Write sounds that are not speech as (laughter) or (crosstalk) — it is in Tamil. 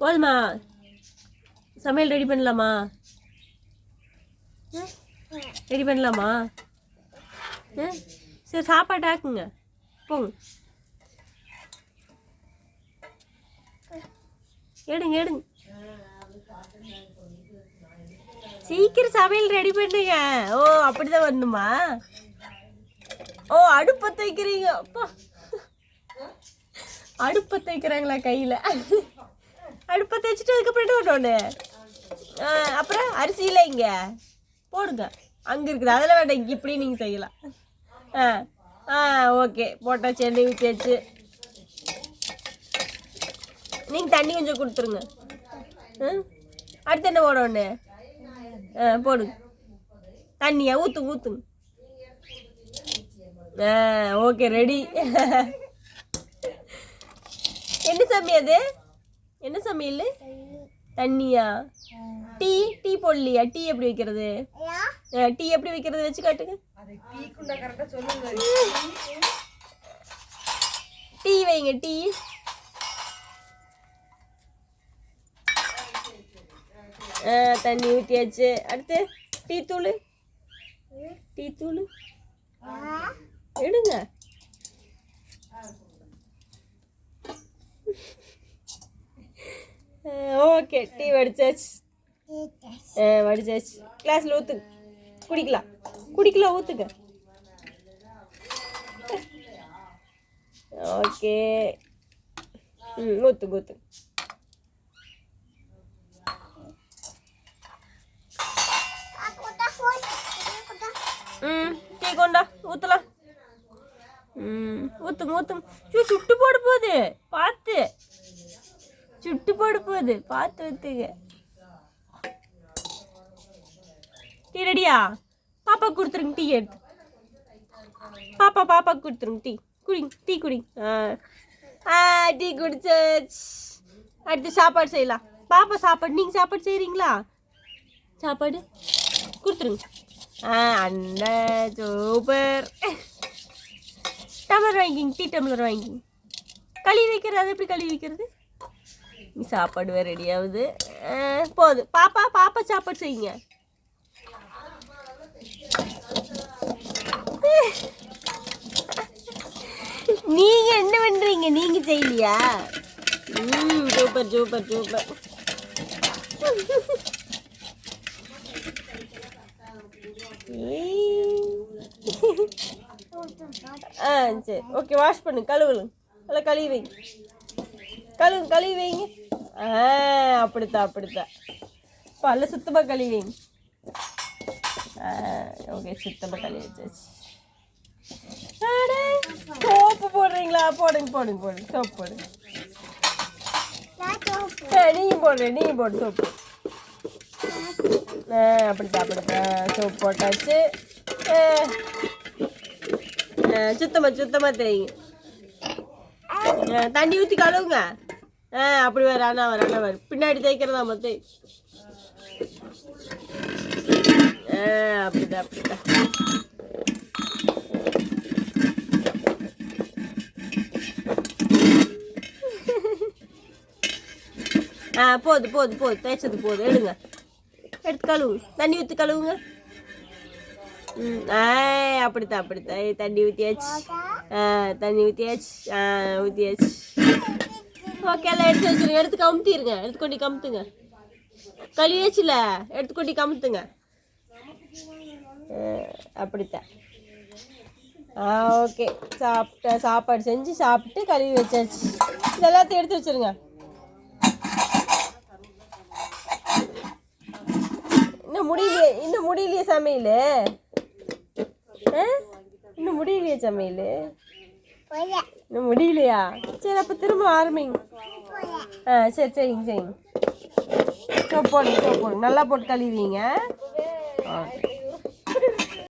போதுமா. சமையல் ரெடி பண்ணலாமா? ரெடி பண்ணலாமா? சரி சாப்பாடு ஆக்குங்க. போங்க. எடுங்க எடுங்க. சீக்கிரம் சமையல் ரெடி பண்ணுங்க. ஓ அப்படிதான் வரணுமா? ஓ அடுப்பத்தை வைக்கிறீங்க அப்பா. அடுப்பை தைக்கிறாங்களா கையில்? அடுப்பை தைச்சிட்டு அதுக்கப்புறம் என்ன பண்ணோன்னு அப்புறம் அரிசியில் இங்கே. போடுங்க. அங்கே இருக்குது. அதெல்லாம் வேண்டாம். இங்கே இப்படி நீங்கள் செய்யலாம். ஆ ஆ ஓகே. போட்டாச்சு எண்ணெய் ஊற்றியாச்சு நீங்கள் தண்ணி கொஞ்சம் கொடுத்துருங்க. ம் அடுத்து என்ன போடணும் ஆ போடுங்க. தண்ணியா? ஊற்றுங்க ஊற்றுங்க ஆ ஓகே. ரெடி. (laughs) என்ன சமையல் அது? என்ன சமையல் தண்ணியா? டீ டீ போடலையா? டீ எப்படி வைக்கிறது? டீ எப்படி வைக்கிறது? வச்சு காட்டுங்க. டீ வைங்க டீ. தண்ணி ஊற்றியாச்சு அடுத்து டீ தூள் டீ தூள் எடுங்க. ஓகே டீ வடிச்சாச்சு வடிச்சாச்சு கிளாஸில் ஊற்றுங்க குடிக்கலாம் குடிக்கலாம் ஊற்றுங்க ஓகே ம் ஊற்றுங்க ஊற்றுங்க ம் டீ கொண்டா ஊற்றலாம் ம். ஊத்தும் ஊற்றுங்க சுட்டு போட போகுது. பார்த்து. சுட்டு போட போகுது. பார்த்து ஊத்துங்க. டீ ரெடியா? பாப்பா கொடுத்துருங்க டீ எடுத்து. பாப்பா பாப்பா கொடுத்துருங்க டீ. குடிங்க டீ குடிங்க. ஆ. ஆ டீ குடிச்சாச்சு. அடுத்து சாப்பாடு செய்யலாம். பாப்பா சாப்பாடு நீங்கள் சாப்பாடு செய்கிறீங்களா சாப்பாடு கொடுத்துருங்க. ஆ அண்ணன் சூப்பர். டம்ளர் வாங்கிங்க டீ டம்ளர் வாங்கிங்க கழுவி வைக்கிறது அது எப்படி கழுவி வைக்கிறது? நீ சாப்பாடு வேறு ரெடி ஆகுது. போதும் பாப்பா பாப்பா சாப்பாடு செய்யுங்க. நீங்க என்ன பண்றீங்க? நீங்க செய்யலையா? ம் சூப்பர் சூப்பர் சூப்பர் ஆ சரி. ஓகே வாஷ் பண்ணு. கழுவுலுங்க நல்லா கழுவி வைங்க. கழுவு கழுவி வைங்க. ஆ அப்படித்தான் அப்படித்தான். பல்ல சுத்தமாக கழுவி வைங்க. ஆ ஓகே சுத்தமாக கழுவி வச்சாச்சு. சோப்பு போடுறீங்களா? போடுங்க போடுங்க போடுங்க. சோப்பு போடுங்க. நீயும் போடுற நீயும் போடு சோப்பு. ஆ அப்படித்தான் அப்படித்தான். சோப்பு போட்டாச்சு. சுத்தமாக சுத்தமாக சுத்தமா தேய்ங்க eh, தண்ணி ஊற்றி கழுவுங்க. ஆ அப்படி வேறு அண்ணா வர அண்ணா வர. பின்னாடி தேய்க்கிறதா மொத்த ஆ அப்படிதான் அப்படிதான். ஆ போது போது போது. தேய்ச்சது போது. எடுங்க. எடுத்து கழுவு தண்ணி ஊற்றி கழுவுங்க. ம் ஆ அப்படித்தான் அப்படித்தான். ஏய், தண்ணி ஊற்றியாச்சு ஆ தண்ணி ஊற்றியாச்சு ஆ ஊற்றியாச்சு ஓகே எல்லாம் எடுத்து வச்சுருங்க. எடுத்து கமுத்திடுங்க எடுத்து கொண்டு கமுத்துங்க. கழுவியாச்சுல? எடுத்து கொண்டு கமுத்துங்க. அப்படித்தான். ஆ ஓகே சாப்பிட்ட சாப்பாடு செஞ்சு சாப்பிட்டு கழுவி வச்சாச்சு. இதெல்லாத்தையும் எடுத்து வச்சிருங்க. இன்னும் முடியலையே இன்னும் முடியலையே சமையல். இன்னும் முடியலையே சமையல்? இன்னும் முடியலையா? சரி அப்போ திரும்ப ஆரம்பிங்க. ஆ சரி சரிங்க சரிங்க. சோப்பு போடுங்க சோப்பு போடுங்க. நல்லா போட்டு கழுவிங்க ஓகே